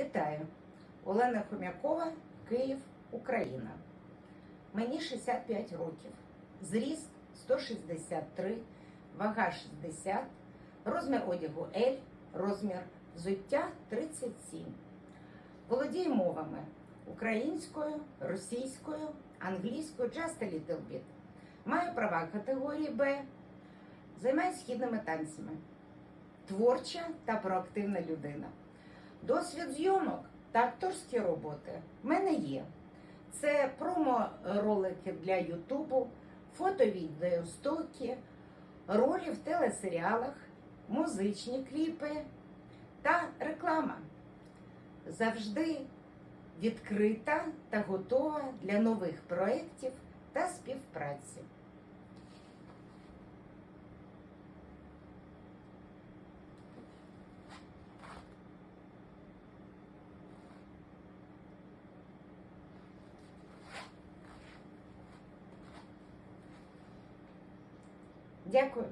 Вітаю! Олена Хомякова, Київ, Україна. Мені 65 років. Зріст 163, вага 60, розмір одягу L, розмір взуття 37. Володію мовами українською, російською, англійською, just a little bit. Маю права категорії Б. Займаюся східними танцями. Творча та проактивна людина. Досвід зйомок та акторські роботи в мене є. Це промо-ролики для Ютубу, фото-відео стоки, ролі в телесеріалах, музичні кліпи та реклама. Завжди відкрита та готова для нових проєктів та співпраці. Дякую.